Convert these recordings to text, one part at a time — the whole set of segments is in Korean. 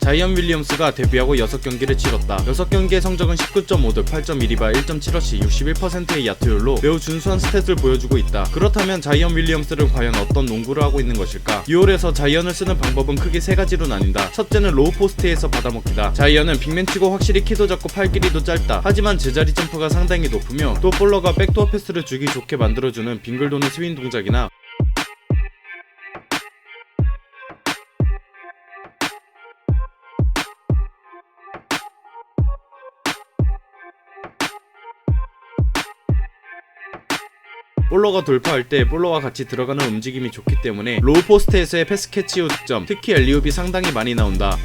자이언 윌리엄스가 데뷔하고 6경기를 치렀다. 6경기의 성적은 19.5득, 8.1리바, 1.7어시, 61%의 야투율로 매우 준수한 스탯을 보여주고 있다. 그렇다면 자이언 윌리엄스는 과연 어떤 농구를 하고 있는 것일까? 6월에서 자이언을 쓰는 방법은 크게 세 가지로 나뉜다. 첫째는 로우 포스트에서 받아먹기다. 자이언은 빅맨 치고 확실히 키도 작고 팔 길이도 짧다. 하지만 제자리 점프가 상당히 높으며 또 볼러가 백도어 패스를 주기 좋게 만들어주는 빙글 도는 스윙 동작이나 볼러가 돌파할 때 볼러와 같이 들어가는 움직임이 좋기 때문에 로우 포스트에서의 패스 캐치 후 득점, 특히 엘리웁이 상당히 많이 나온다.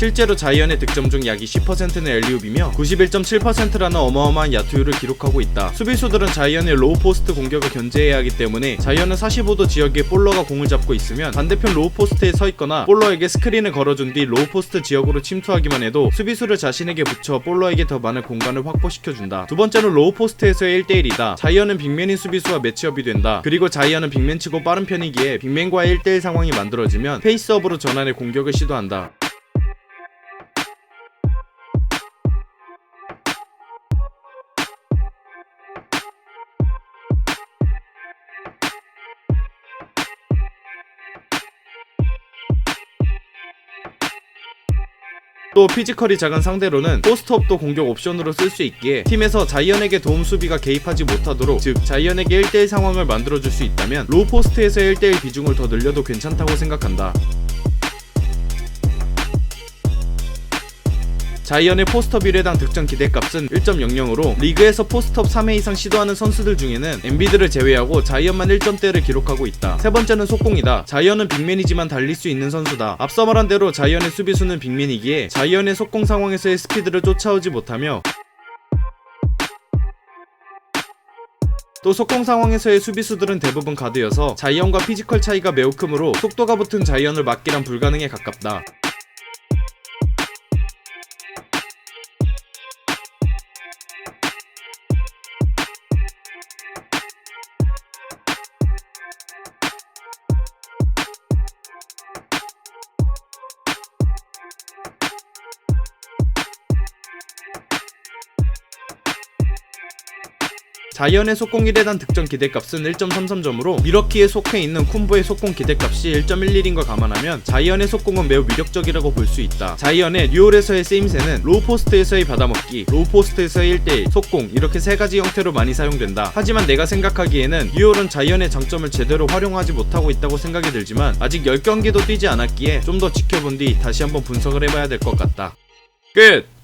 실제로 자이언의 득점 중약 20%는 엘리웁이며 91.7%라는 어마어마한 야투율을 기록하고 있다. 수비수들은 자이언의 로우 포스트 공격을 견제해야 하기 때문에 자이언은 45도 지역에 볼러가 공을 잡고 있으면 반대편 로우 포스트에 서 있거나 볼러에게 스크린을 걸어준 뒤 로우 포스트 지역으로 침투하기만 해도 수비수를 자신에게 붙여 볼러에게 더 많은 공간을 확보시켜준다. 두 번째는 로우 포스트에서의 1대1이다. 자이언은 빅맨인 수비수와 매치업이 된다. 그리고 자이언은 빅맨 치고 빠른 편이기에 빅맨과의 1대1 상황이 만들어지면 페이스업으로 전환해 공격을 시도한다. 또 피지컬이 작은 상대로는 포스트업도 공격 옵션으로 쓸 수 있기에 팀에서 자이언에게 도움 수비가 개입하지 못하도록 즉 자이언에게 1대1 상황을 만들어줄 수 있다면 로우 포스트에서의 1대1 비중을 더 늘려도 괜찮다고 생각한다. 자이언의 포스트업 1회당 득점 기대값은 1.00으로 리그에서 포스트업 3회 이상 시도하는 선수들 중에는 엔비드를 제외하고 자이언만 1점대를 기록하고 있다. 세 번째는 속공이다. 자이언은 빅맨이지만 달릴 수 있는 선수다. 앞서 말한 대로 자이언의 수비수는 빅맨이기에 자이언의 속공 상황에서의 스피드를 쫓아오지 못하며 또 속공 상황에서의 수비수들은 대부분 가드여서 자이언과 피지컬 차이가 매우 크므로 속도가 붙은 자이언을 막기란 불가능에 가깝다. 자이언의 속공 1회단 득점 기대값은 1.33점으로 미러키의 속해 있는 쿤보의 속공 기대값이 1.11인 걸 감안하면 자이언의 속공은 매우 위력적이라고 볼 수 있다. 자이언의 뉴올에서의 쓰임새는 로우 포스트에서의 받아먹기, 로우 포스트에서의 1대1, 속공 이렇게 세 가지 형태로 많이 사용된다. 하지만 내가 생각하기에는 뉴올은 자이언의 장점을 제대로 활용하지 못하고 있다고 생각이 들지만 아직 10경기도 뛰지 않았기에 좀 더 지켜본 뒤 다시 한번 분석을 해봐야 될 것 같다. 끝!